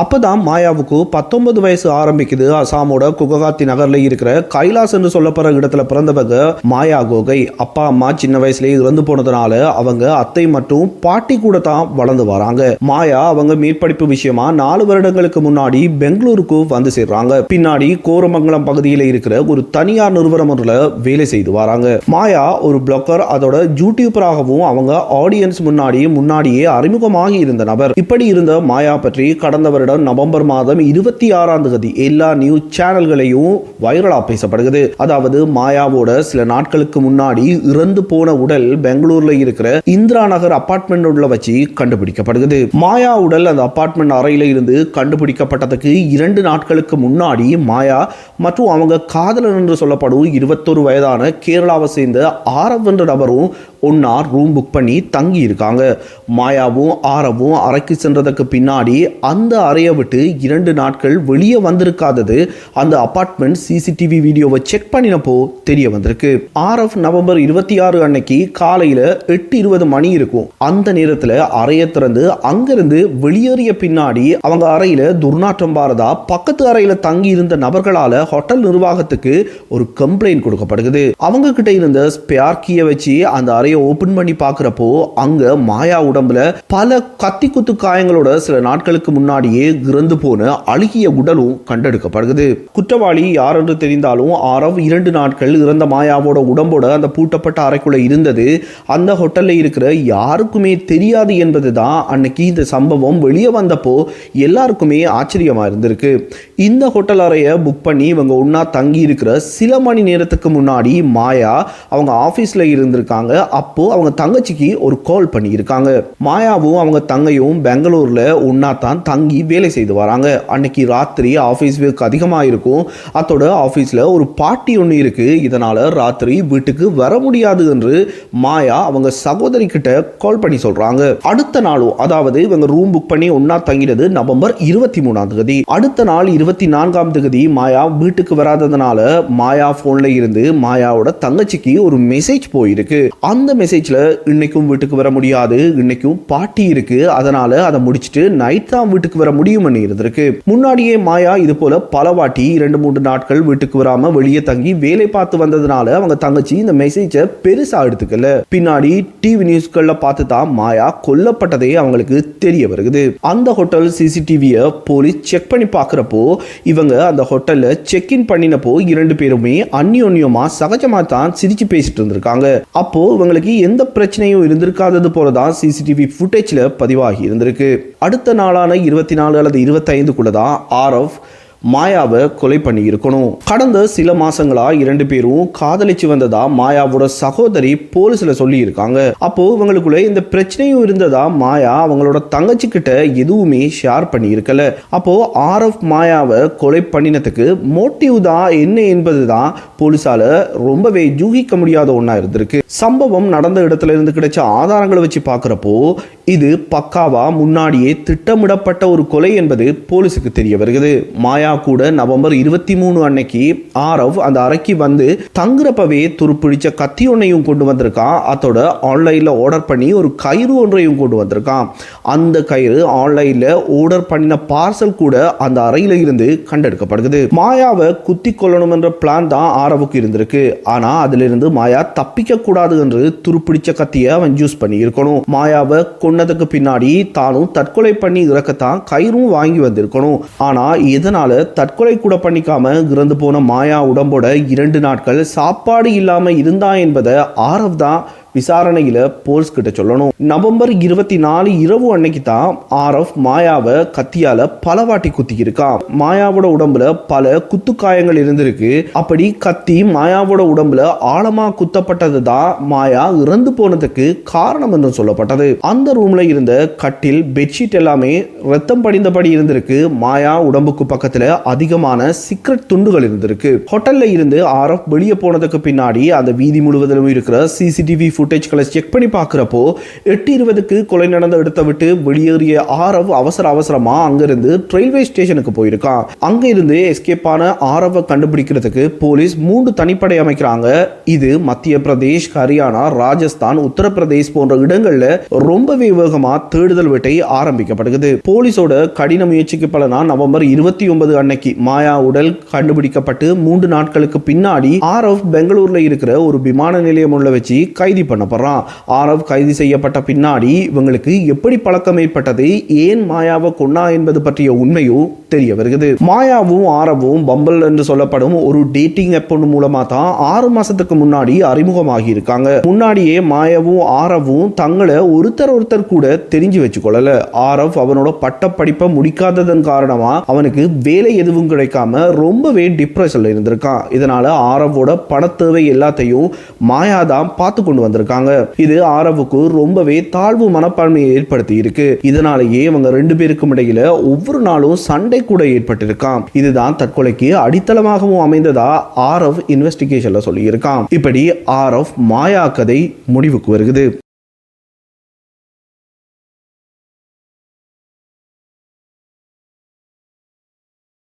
அப்போதான் மாயாவுக்கு பத்தொன்பது வயசு ஆரம்பிக்குது. அசாமோட குககாத்தி நகர்ல இருக்கிற கைலாஸ் என்று சொல்லப்படுற இடத்துல பிறந்தவங்க மாயா கோகை. அப்பா அம்மா சின்ன வயசுலயே இறந்து போனதுனால அவங்க அத்தை மற்றும் பாட்டி கூட தான் வளர்ந்து வராங்க. மாயா அவங்க மேற்படிப்பு விஷயமா நாலு வருடங்களுக்கு முன்னாடி பெங்களூருக்கு வந்து சேர்றாங்க. பின்னாடி கோரமங்கலம் பகுதியில் இருக்கிற ஒரு தனியார் நிறுவனம் வேலை செய்து வராங்க. மாயா ஒரு பிளாக்கர் அதோட யூடியூபராகவும் அவங்க ஆடியன்ஸ் முன்னாடி முன்னாடியே அறிமுகமாகி இருந்த நபர். இப்படி இருந்த மாயா பற்றி கடந்த வருடம் நவம்பர் மாதம் இருபத்தி ஆறாம் தேதி எல்லா நியூஸ் சேனல்களையும் வைரலா பேசப்படுகிறது. அதாவது மாயாவோட சில நாட்களுக்கு முன்னாடி இறந்து போன உடல் பெங்களூர்ல இருக்கிற இந்திரா நகர் அபார்ட்மெண்ட் உள்ள வச்சு கண்டுபிடிக்கப்படுகிறது. மாயா உடல் அந்த அபார்ட்மெண்ட் அறையில இருந்து கண்டுபிடிக்கப்பட்டதுக்கு இரண்டு நாட்களுக்கு முன்னாடி மாயா மற்றும் அவங்க காதலன் என்று சொல்லப்படும் இருபத்தொரு வயதான கேரளாவை சேர்ந்த ஆரவ் என்ற நபரும் ஒன்னா ரூம் புக் பண்ணி தங்கி இருக்காங்க மாயாவும் ஆரவும் அறைக்கு சென்றதுக்கு பின்னாடி அந்த அறையை விட்டு இரண்டு நாட்கள் வெளியே வந்திருக்காதது. அந்த அபார்ட்மெண்ட் சிசிடிவி வீடியோவை செக் பண்ணினப்போ தெரிய வந்திருக்கு. ஆர்எஃப் நவம்பர் இருபத்தி ஆறு அன்னைக்கு காலையில எட்டு இருபது மணி இருக்கும். அந்த நேரத்துல அறையை திறந்து அங்கிருந்து வெளியேறிய பின்னாடி அவங்க அறையில துர்நாற்றம் பாரதா பக்கத்து அறையில தங்கி இருந்த நபர்களால ஹோட்டல் நிர்வாகத்துக்கு ஒரு கம்ப்ளைண்ட் கொடுக்கப்படுகிறது. அவங்க கிட்ட இருந்த ஸ்பேர் கீயை வச்சு அந்த அறையை ஓபன் பண்ணி பார்க்குறப்போ அங்க மாயா உடம்புல பல கத்தி குத்து காயங்களோட சில நாட்களுக்கு முன்னாடியே இறந்து போன அழுகிய உடலும் கண்டெடுக்கப்படுகிறது. குற்றவாளி யார் என்று தெரிந்தாலும் ஆரவ் இரண்டு நாட்கள் இறந்த மாயாவோட உடம்போட அந்த பூட்டப்பட்ட அறைக்குள்ள இருந்தது. அந்த ஹோட்டல்ல இருக்கிற யாருக்குமே தெரியாது என்பது தான் அன்னைக்கு இந்த சம்பவம். வெளியே வந்தப்போ எல்லாருக்குமே ஆச்சரியமா இருந்திருக்கு. இந்த ஹோட்டல் அறையை புக் பண்ணி இவங்க ஒன்றா தங்கி இருக்கிற சில மணி நேரத்துக்கு முன்னாடி மாயா அவங்க ஆஃபீஸில் இருந்திருக்காங்க. அப்போ அவங்க தங்கச்சிக்கு ஒரு கால் பண்ணியிருக்காங்க. மாயாவும் அவங்க தங்கையும் பெங்களூரில் ஒன்றா தான் தங்கி வேலை செய்து வராங்க அன்னைக்கு ராத்திரி ஆஃபீஸ் ஒர்க் அதிகமாக இருக்கும். அதோட ஆஃபீஸில் ஒரு பாட்டி ஒன்று இருக்குது இதனால் ராத்திரி வீட்டுக்கு வர முடியாது என்று மாயா அவங்க சகோதரி கிட்ட கால் பண்ணி சொல்கிறாங்க அடுத்த நாளும் அதாவது இவங்க ரூம் புக் பண்ணி ஒன்றா தங்கினது நவம்பர் இருபத்தி மூணாம் தேதி. அடுத்த நாள் இருபத்தி நான்காம் தேதி மாயா வீட்டுக்கு வராததுனால மாயா ஃபோனில் இருந்து மாயாவோட தங்கச்சிக்கு ஒரு மெசேஜ் போயிருக்கு. அந்த மெசேஜில் இன்னைக்கும் வீட்டுக்கு வர முடியாது. இன்னைக்கும் பாட்டி இருக்கு. அதனால அதை முடிச்சுட்டு நைட் தான் வீட்டுக்கு வர முடியும் இருந்திருக்கு முன்னாடியே மாயா இது போல பல வாட்டி இரண்டு மூன்று நாட்கள் வீட்டுக்கு வராம வெளியே தங்கி வேலை பார்த்து வந்ததுனால அவங்க தங்கச்சி இந்த மெசேஜை பெருசா எடுத்துக்கல. பின்னாடி டிவி நியூஸ்கள்ல பார்த்து தான் மாயா கொல்லப்பட்டதே அவங்களுக்கு தெரிய வருகிறது அந்த ஹோட்டல் சிசிடிவியை போலீஸ் செக் பண்ணி பார்க்குறப்போ இவங்க அந்த ஹோட்டல்ல செக் இன் பண்ணினப்போ இரண்டு பேருமே அந்யோன்யமா சகஜமா தான் சிரிச்சு பேசிட்டு இருந்திருக்காங்க. அப்போ இவங்களுக்கு எந்த பிரச்சனையும் இருந்திருக்காதது போலதான் சிசிடிவி ஃபுட்டேஜ்ல பதிவாகி இருந்திருக்கு. அடுத்த நாளான இருபத்தி நாலு அல்லது இருபத்தைந்துக்குள்ளே தான் ஆர்எஃப் மாயாவை கொலை பண்ணியிருக்கணும். கடந்த சில மாசங்களா இரண்டு பேரும் காதலிச்சு வந்ததா மாயாவோட சகோதரி போலீஸ்ல சொல்லி இருக்காங்க அப்போ இவங்களுக்குள்ள இந்த பிரச்சனையும் இருந்ததா மாயா அவங்களோட தங்கச்சி கிட்ட எதுவுமே ஷேர் பண்ணி இருக்கல அப்போ ஆர்எஃப் மாயாவை கொலை பண்ணினதுக்கு மோட்டிவ் தான் என்ன என்பது தான் போலீஸால ரொம்பவே யூகிக்க முடியாத ஒன்றா இருந்திருக்கு. சம்பவம் நடந்த இடத்துல இருந்து கிடைச்ச ஆதாரங்களை வச்சு பார்க்குறப்போ இது பக்காவா முன்னாடியே திட்டமிடப்பட்ட ஒரு கொலை என்பது போலீஸுக்கு தெரிய வருகிறது. மாயா கூட நவம்பர் இருபத்தி மூணு அன்னைக்கு ஆரவ் அந்த அறைக்கு வந்து தங்குறப்பவே துருப்பிடிச்ச கத்தி ஒன்றையும் கொண்டு வந்திருக்கான். அதோட ஆன்லைனில் ஆர்டர் பண்ணி ஒரு கயிறு ஒன்றையும் கொண்டு வந்திருக்கான். அந்த கயிறு ஆன்லைனில் ஆர்டர் பண்ணின பார்சல் கூட அந்த அறையில் இருந்து கண்டெடுக்கப்படுகிறது. மாயாவை குத்தி கொள்ளணும் என்ற பிளான் தான் ஆரவுக்கு இருந்திருக்கு. ஆனால் அதிலிருந்து மாயா தப்பிக்க கூடாது என்று துருப்பிடிச்ச கத்தியை அவன் யூஸ் பண்ணி இருக்கணும் மாயாவை கொன்னதுக்கு பின்னாடி தானும் தற்கொலை பண்ணி இறக்கத்தான் கயிறும் வாங்கி வந்திருக்கணும். ஆனால் இதனால தற்கொலை கூட பண்ணிக்காம இறந்து போன மாயா உடம்போட இரண்டு நாட்கள் சாப்பாடு இல்லாமல் இருந்தா என்பதை ஆரவ் தான் விசாரணையில் போலீஸ் கிட்ட சொல்லணும். நவம்பர் இருபத்தி நாலு இரவு அன்னைக்கு தான் ஆர்எஃப் மாயாவை கத்தியால பல வாட்டி குத்தி இருக்கான் மாயாவோட உடம்புல பல குத்து காயங்கள் இருந்திருக்கு. அப்படி கத்தி மாயாவோட உடம்புல ஆழமா குத்தப்பட்டது தான் மாயா இறந்து போனதுக்கு காரணம் என்று சொல்லப்பட்டது. அந்த ரூம்ல இருந்த கட்டில் பெட்ஷீட் எல்லாமே ரத்தம் படிந்தபடி இருந்திருக்கு. மாயா உடம்புக்கு பக்கத்துல அதிகமான சீக்ரெட் துண்டுகள் இருந்திருக்கு. ஹோட்டல்ல இருந்து ஆர்எஃப் வெளியே போனதுக்கு பின்னாடி அந்த வீதி முழுவதிலும் இருக்கிற சிசிடிவி ஃபுட்டேஜ் ஃபுட்டேஜ்களை செக் பண்ணி பார்க்குறப்போ எட்டு இருபதுக்கு கொலை நடந்த இடத்தை விட்டு வெளியேறிய ஆரவ் அவசர அவசரமா அங்கிருந்து ரயில்வே ஸ்டேஷனுக்கு போயிருக்கான். அங்க இருந்து எஸ்கேப் ஆன ஆரவை கண்டுபிடிக்கிறதுக்கு போலீஸ் மூன்று தனிப்படை அமைக்கிறாங்க. இது மத்திய பிரதேஷ் ஹரியானா ராஜஸ்தான் உத்தரப்பிரதேஷ் போன்ற இடங்கள்ல ரொம்பவே வேகமா தேடுதல் வேட்டை ஆரம்பிக்கப்படுகிறது. போலீஸோட கடின முயற்சிக்கு பலனா நவம்பர் இருபத்தி ஒன்பது அன்னைக்கு மாயா உடல் கண்டுபிடிக்கப்பட்டு மூன்று நாட்களுக்கு பின்னாடி ஆரவ் பெங்களூர்ல இருக்கிற ஒரு விமான நிலையம் உள்ள வச்சு கைதி பண்ணப்படுறான் ஆரவ் கைது செய்யப்பட்ட பின்னாடி இவங்களுக்கு எப்படி பழக்கம் ஏற்பட்டது ஏன் மாயாவை கொன்னா என்பது பற்றிய உண்மையும் தெரிய வருகிறது. மாயாவும் ஆரவும் பம்பல் என்று சொல்லப்படும் ஒரு டேட்டிங் ஆப் ஒன்று மூலமா தான் ஆறு மாசத்துக்கு முன்னாடி அறிமுகமாகி இருக்காங்க. முன்னாடியே மாயாவும் ஆரவும் தங்களை ஒருத்தர் ஒருத்தர் கூட தெரிஞ்சு வச்சுக்கொள்ளல. ஆரவ் அவனோட பட்டப்படிப்பை முடிக்காததன் காரணமா அவனுக்கு வேலை எதுவும் கிடைக்காம ரொம்பவே டிப்ரெஷன்ல இருந்திருக்கான். இதனால ஆரவோட பணத்தேவை எல்லாத்தையும் மாயா தான் பார்த்து கொண்டு வந்திருக்காங்க. இது ஆரவுக்கு ரொம்பவே தாழ்வு மனப்பான்மையை ஏற்படுத்தி இருக்கு இதனாலேயே இவங்க ரெண்டு பேருக்கும் இடையில ஒவ்வொரு நாளும் சண்டை கூட ஏற்பட்டிருக்கான் இதுதான் தற்கொலைக்கு அடித்தளமாகவும் அமைந்ததா ஆரவ் இன்வெஸ்டிகேஷன்ல சொல்லியிருக்கான் இப்படி ஆரவ் மாயா கதை முடிவுக்கு வருகிறது